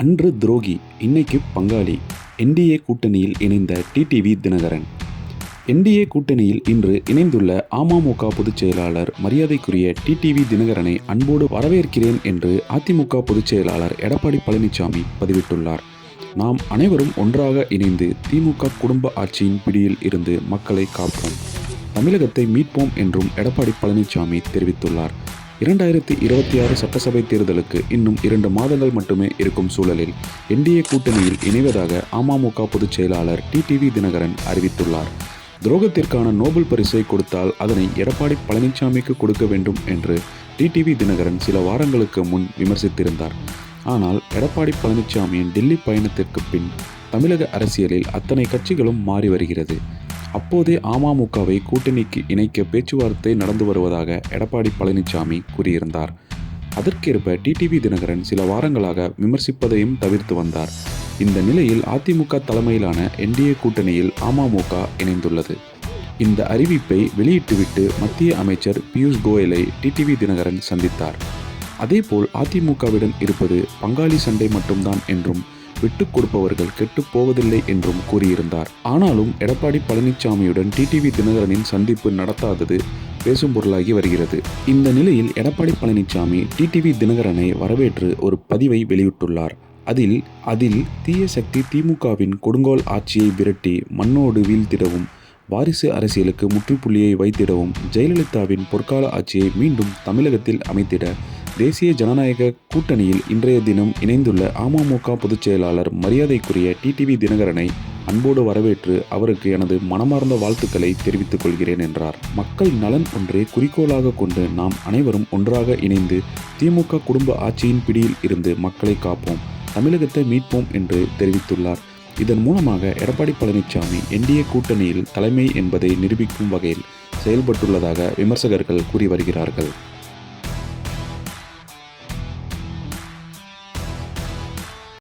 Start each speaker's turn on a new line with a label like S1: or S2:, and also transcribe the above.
S1: அன்று துரோகி இன்னைக்கு பங்காளி என்டிஏ கூட்டணியில் இணைந்த டிடிவி தினகரன் என்டிஏ கூட்டணியில் இன்று இணைந்துள்ள அமமுக பொதுச் செயலாளர் மரியாதைக்குரிய டிடிவி தினகரனை அன்போடு வரவேற்கிறேன் என்று அதிமுக பொதுச் செயலாளர் எடப்பாடி பழனிசாமி பதிவிட்டுள்ளார் நாம் அனைவரும் ஒன்றாக இணைந்து திமுக குடும்ப ஆட்சியின் பிடியில் இருந்து மக்களை காப்போம் தமிழகத்தை மீட்போம் என்றும் எடப்பாடி பழனிசாமி தெரிவித்துள்ளார் இரண்டாயிரத்தி இருபத்தி ஆறு சட்டசபை தேர்தலுக்கு இன்னும் இரண்டு மாதங்கள் மட்டுமே இருக்கும் சூழலில் என்டிஏ கூட்டணியில் இணைவதாக அமமுக பொதுச் செயலாளர் டிடிவி தினகரன் அறிவித்துள்ளார் துரோகத்திற்கான நோபல் பரிசை கொடுத்தால் அதனை எடப்பாடி பழனிசாமிக்கு கொடுக்க வேண்டும் என்று டிடிவி தினகரன் சில வாரங்களுக்கு முன் விமர்சித்திருந்தார் ஆனால் எடப்பாடி பழனிசாமியின் டெல்லி பயணத்திற்கு பின் தமிழக அரசியலில் அத்தனை கட்சிகளும் மாறி வருகிறது அப்போதே அமமுகவை கூட்டணிக்கு இணைக்க பேச்சுவார்த்தை நடந்து வருவதாக எடப்பாடி பழனிசாமி கூறியிருந்தார் அதற்கேற்ப டிடிவி தினகரன் சில வாரங்களாக விமர்சிப்பதையும் தவிர்த்து வந்தார் இந்த நிலையில் அதிமுக தலைமையிலான என்டிஏ கூட்டணியில் அமமுக இணைந்துள்ளது இந்த அறிவிப்பை வெளியிட்டுவிட்டு மத்திய அமைச்சர் பியூஷ் கோயலை டிடிவி தினகரன் சந்தித்தார் அதேபோல் அதிமுகவிடம் இருப்பது பங்காளி சண்டை மட்டும்தான் என்றும் விட்டு கொடுப்பவர்கள் கெட்டு போவதில்லை என்றும் கூறியிருந்தார் ஆனாலும் எடப்பாடி பழனிசாமியுடன் டிடிவி தினகரனின் சந்திப்பு நடத்தாதது பேசும் பொருளாகி வருகிறது இந்த நிலையில் எடப்பாடி பழனிசாமி டிடிவி தினகரனை வரவேற்று ஒரு பதிவை வெளியிட்டுள்ளார் அதில் அதில் தீய சக்தி திமுகவின் கொடுங்கோல் ஆட்சியை விரட்டி மண்ணோடு வீழ்த்திடவும் வாரிசு அரசியலுக்கு முற்றுப்புள்ளியை வைத்திடவும் ஜெயலலிதாவின் பொற்கால ஆட்சியை மீண்டும் தமிழகத்தில் அமைத்திட தேசிய ஜனநாயக கூட்டணியில் இன்றைய தினம் இணைந்துள்ள அமமுக பொதுச் செயலாளர் மரியாதைக்குரிய டிடிவி தினகரனை அன்போடு வரவேற்று அவருக்கு எனது மனமார்ந்த வாழ்த்துக்களை தெரிவித்துக் கொள்கிறேன் என்றார் மக்கள் நலன் ஒன்றே குறிக்கோளாக கொண்டு நாம் அனைவரும் ஒன்றாக இணைந்து திமுக குடும்ப ஆட்சியின் பிடியில் இருந்து மக்களை காப்போம் தமிழகத்தை மீட்போம் என்று தெரிவித்துள்ளார் இதன் மூலமாக எடப்பாடி பழனிசாமி என்டிஏ கூட்டணியில் தலைமை என்பதை நிரூபிக்கும் வகையில் செயல்பட்டுள்ளதாக விமர்சகர்கள் கூறி வருகிறார்கள்